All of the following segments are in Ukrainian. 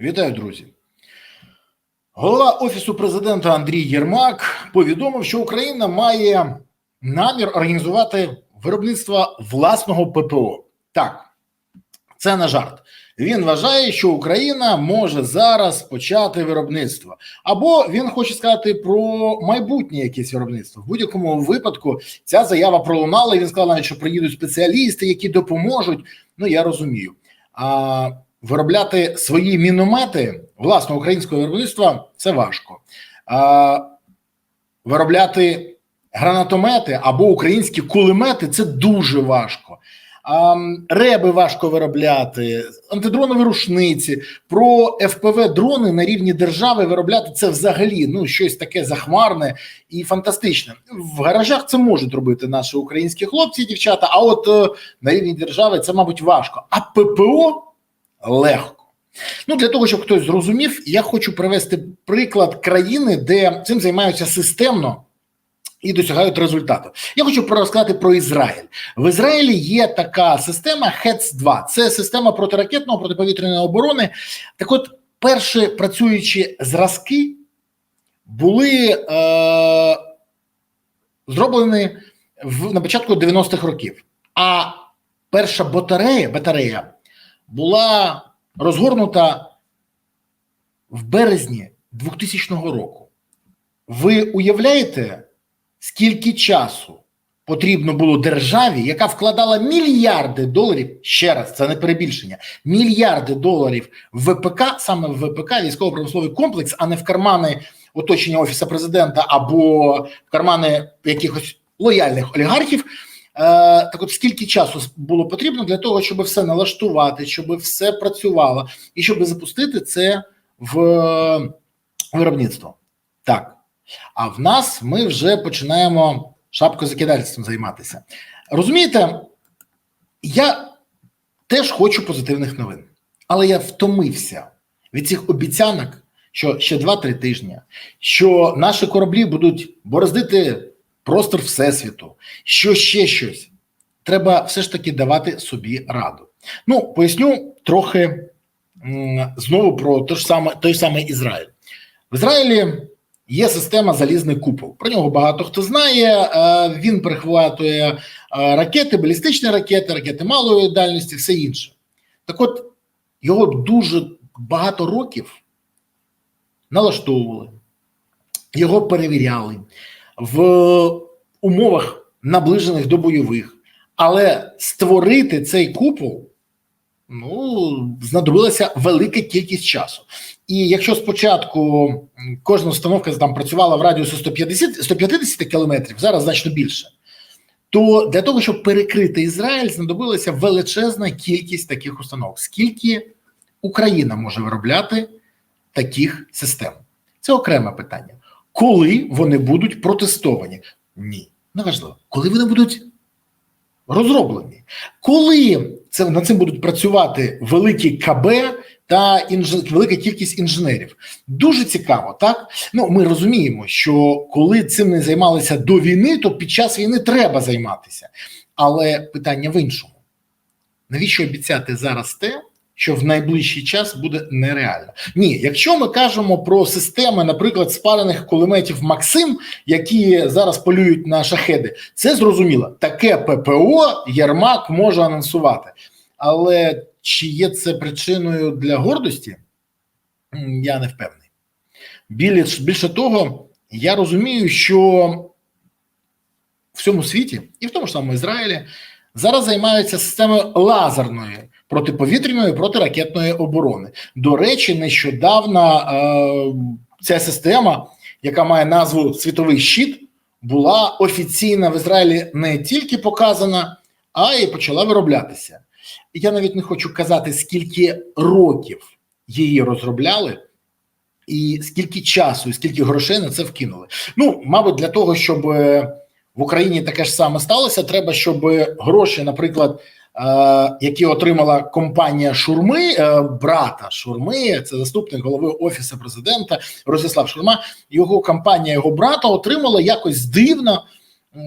Вітаю, друзі. Голова Офісу президента Андрій Єрмак повідомив, що Україна має намір організувати виробництво власного ППО. Так, це не жарт. Він вважає, що Україна може зараз почати виробництво, або він хоче сказати про майбутнє якесь виробництво. В будь-якому випадку ця заява пролунала. і Він сказав, навіть, що приїдуть спеціалісти, які допоможуть. Ну я розумію. А виробляти свої міномети власного українського виробництва це важко. А виробляти гранатомети або українські кулемети це дуже важко. А, реби важко виробляти, антидронові рушниці, про ФПВ дрони на рівні держави виробляти це взагалі ну щось таке захмарне і фантастичне. В гаражах це можуть робити наші українські хлопці і дівчата. А от е, на рівні держави це, мабуть, важко. А ППО легко. Ну для того, щоб хтось зрозумів, я хочу привести приклад країни, де цим займаються системно і досягають результату. Я хочу розказати про Ізраїль. В Ізраїлі є така система ХЕЦ 2 Це система протиракетного протиповітряної оборони. Так, от, перші працюючі зразки були е, зроблені в на початку 90-х років. А перша батарея батарея була розгорнута в березні 2000 року. Ви уявляєте? скільки часу потрібно було державі, яка вкладала мільярди доларів ще раз, це не перебільшення, мільярди доларів в ВПК, саме в ВПК, військово-промисловий комплекс, а не в кармани оточення офісу президента або в кармани якихось лояльних олігархів. Е, так, от скільки часу було потрібно для того, щоб все налаштувати, щоб все працювало, і щоб запустити це в виробництво? Так. А в нас ми вже починаємо шапкозакидальством займатися. Розумієте, я теж хочу позитивних новин, але я втомився від цих обіцянок, що ще 2-3 тижні, що наші кораблі будуть бороздити простор Всесвіту, що ще щось. Треба все ж таки давати собі раду. Ну, поясню трохи знову про той ж саме, той самий Ізраїль. В Ізраїлі Є система залізний купол. Про нього багато хто знає. Е, він перехватує е, ракети, балістичні ракети, ракети малої дальності, все інше. Так от його дуже багато років налаштовували, його перевіряли в умовах наближених до бойових, але створити цей купол ну знадобилася велика кількість часу. І якщо спочатку кожна установка там працювала в радіусі 150 150 кілометрів, зараз значно більше, то для того, щоб перекрити Ізраїль, знадобилася величезна кількість таких установок. Скільки Україна може виробляти таких систем? Це окреме питання. Коли вони будуть протестовані? Ні, неважливо. Коли вони будуть розроблені, коли це над цим будуть працювати великі КБ та інж... велика кількість інженерів. Дуже цікаво, так ну ми розуміємо, що коли цим не займалися до війни, то під час війни треба займатися. Але питання в іншому: навіщо обіцяти зараз те? Що в найближчий час буде нереально. Ні, якщо ми кажемо про системи, наприклад, спалених кулеметів Максим, які зараз полюють на шахеди, це зрозуміло. Таке ППО Єрмак може анонсувати. Але чи є це причиною для гордості? Я не впевнений. Більше, більше того, я розумію, що в всьому світі, і в тому ж самому Ізраїлі, зараз займаються системою лазерної протиповітряної протиракетної оборони. До речі, нещодавно е, ця система, яка має назву Світовий щит, була офіційно в Ізраїлі не тільки показана, а й почала вироблятися я навіть не хочу казати, скільки років її розробляли, і скільки часу, і скільки грошей на це вкинули. Ну, мабуть, для того, щоб е, в Україні таке ж саме сталося, треба, щоб гроші, наприклад. Е, які отримала компанія Шурми, е, брата Шурми, це заступник голови офісу президента Ростислав Шурма. Його компанія його брата отримала якось дивно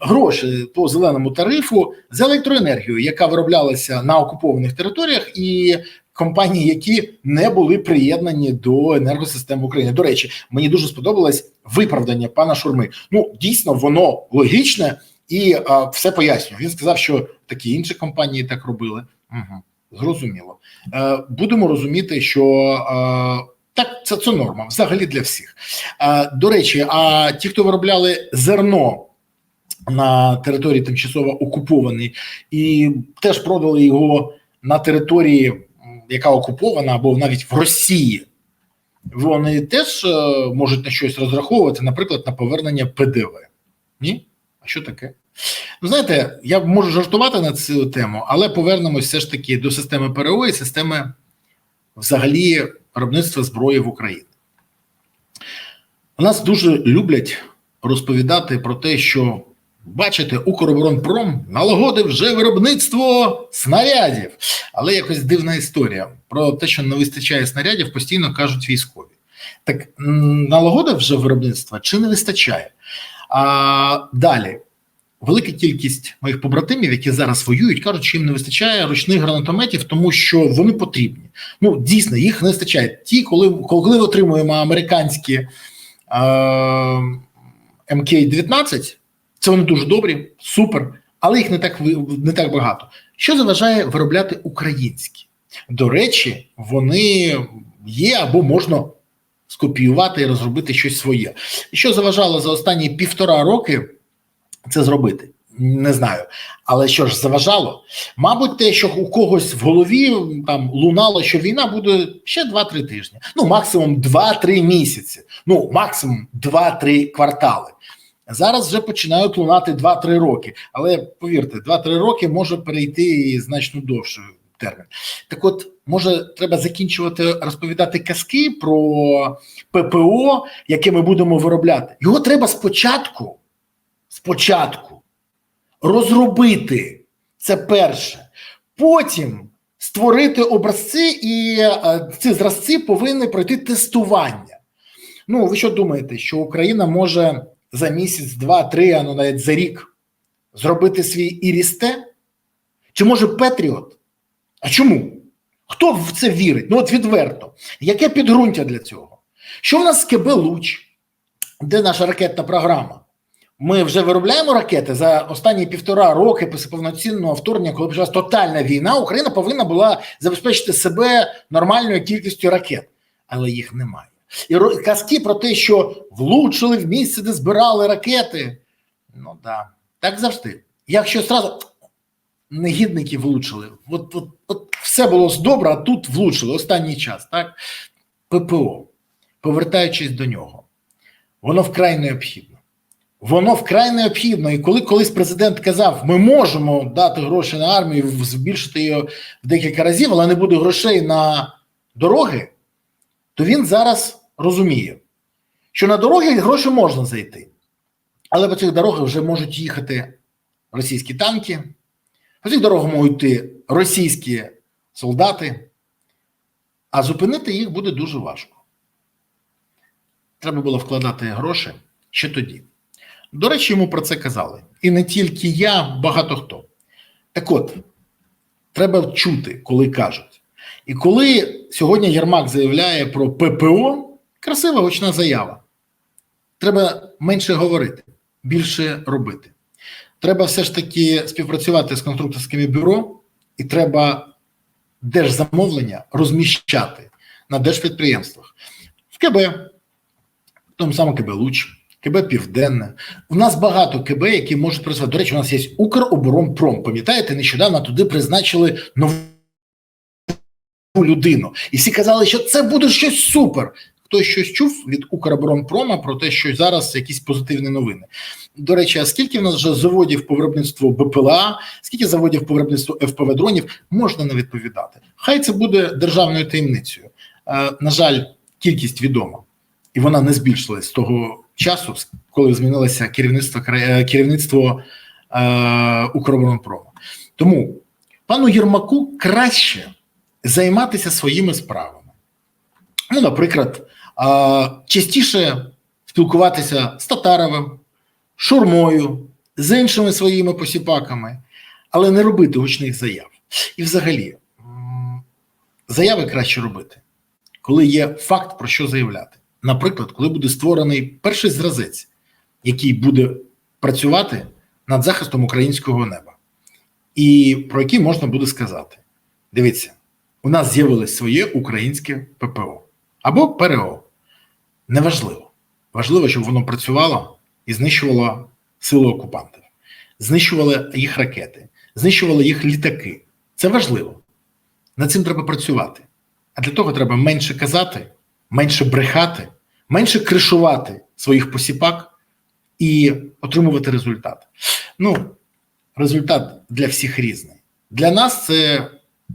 гроші по зеленому тарифу за електроенергію, яка вироблялася на окупованих територіях і компанії, які не були приєднані до енергосистеми України. До речі, мені дуже сподобалось виправдання пана Шурми. Ну дійсно, воно логічне і а, все пояснює. Він сказав, що такі інші компанії так робили. Угу, Зрозуміло. Е, будемо розуміти, що е, так це, це норма взагалі для всіх. Е, до речі, а ті, хто виробляли зерно. На території тимчасово окупованій, і теж продали його на території, яка окупована, або навіть в Росії. Вони теж е, можуть на щось розраховувати, наприклад, на повернення ПДВ. Ні? А що таке? Ну, знаєте, я можу жартувати на цю тему, але повернемось все ж таки до системи ПРО і системи взагалі виробництва зброї в Україні. У нас дуже люблять розповідати про те, що бачите, Укроборонпром налагодив вже виробництво снарядів. Але якось дивна історія. Про те, що не вистачає снарядів, постійно кажуть військові. Так налагодив вже виробництво чи не вистачає? А далі. Велика кількість моїх побратимів, які зараз воюють, кажуть, що їм не вистачає ручних гранатометів, тому що вони потрібні. Ну дійсно, їх не вистачає. Ті, коли коли отримуємо американські е, МК-19, це вони дуже добрі, супер, але їх не так не так багато. Що заважає виробляти українські? До речі, вони є або можна скопіювати і розробити щось своє. І що заважало за останні півтора роки це зробити? Не знаю. Але що ж заважало? Мабуть, те, що у когось в голові там лунало, що війна буде ще 2-3 тижні. Ну, максимум 2-3 місяці. Ну, максимум 2-3 квартали. Зараз вже починають лунати 2-3 роки. Але повірте, 2-3 роки може перейти і значно довше термін. Так от, може, треба закінчувати розповідати казки про ППО, яке ми будемо виробляти. Його треба спочатку, спочатку розробити. Це перше. Потім створити образці, і е, ці зразці повинні пройти тестування. Ну, ви що думаєте, що Україна може за місяць, два, три, а ну навіть за рік зробити свій ірісте? Чи може Петріот? А чому? Хто в це вірить? Ну, от відверто. Яке підґрунтя для цього? Що в нас з КБ Луч? Де наша ракетна програма? Ми вже виробляємо ракети за останні півтора роки після повноцінного вторгнення, коли почалась тотальна війна, Україна повинна була забезпечити себе нормальною кількістю ракет, але їх немає. І казки про те, що влучили в місце, де збирали ракети. Ну да, так завжди. Якщо зразу негідники влучили, от, от, от все було добре, а тут влучили останній час, так? ППО, повертаючись до нього, воно вкрай необхідно. Воно вкрай необхідно. І коли колись президент казав, ми можемо дати гроші на армію, збільшити її в декілька разів, але не буде грошей на дороги, то він зараз розуміє, що на дороги гроші можна зайти, але по цих дорогах вже можуть їхати російські танки, по цих дорогах можуть йти російські солдати, а зупинити їх буде дуже важко. Треба було вкладати гроші ще тоді. До речі, йому про це казали. І не тільки я, багато хто. Так от, треба чути, коли кажуть. І коли сьогодні Єрмак заявляє про ППО, красива гучна заява. Треба менше говорити, більше робити. Треба все ж таки співпрацювати з конструкторськими бюро, і треба держзамовлення розміщати на держпідприємствах в КБ, в тому самому КБ Луч, КБ Південне. У нас багато КБ, які можуть працювати. До речі, у нас є Укроборонпром. Пам'ятаєте, нещодавно туди призначили нову людину. І всі казали, що це буде щось супер. Хтось щось чув від Укроборонпрома про те, що зараз якісь позитивні новини. До речі, а скільки в нас вже заводів по виробництву БПЛА, скільки заводів по виробництву ФПВ дронів, можна не відповідати. Хай це буде державною таємницею. Е, на жаль, кількість відома, і вона не збільшилась з того часу, коли змінилося керівництво е, керівництво е, Укроборонпрому. Тому пану Єрмаку краще займатися своїми справами. Ну, наприклад, частіше спілкуватися з Татаровим, Шурмою, з іншими своїми посіпаками, але не робити гучних заяв. І взагалі, заяви краще робити, коли є факт про що заявляти. Наприклад, коли буде створений перший зразець, який буде працювати над захистом українського неба, і про який можна буде сказати: дивіться, у нас з'явилось своє українське ППО або ПРО. Неважливо. Важливо, щоб воно працювало і знищувало сили окупантів, знищувало їх ракети, знищувало їх літаки. Це важливо. Над цим треба працювати. А для того треба менше казати, менше брехати, менше кришувати своїх посіпак і отримувати результат. Ну, результат для всіх різний. Для нас це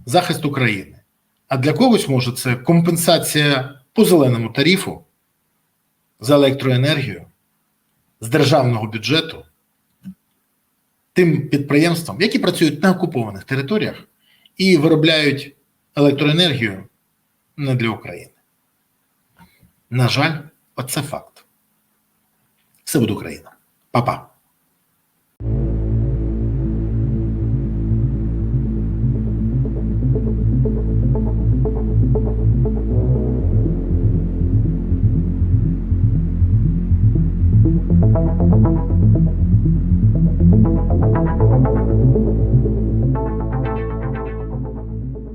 захист України, а для когось може це компенсація по зеленому тарифу за електроенергію з державного бюджету тим підприємствам, які працюють на окупованих територіях і виробляють електроенергію не для України. На жаль, оце факт. Все буде Україна. Па-па.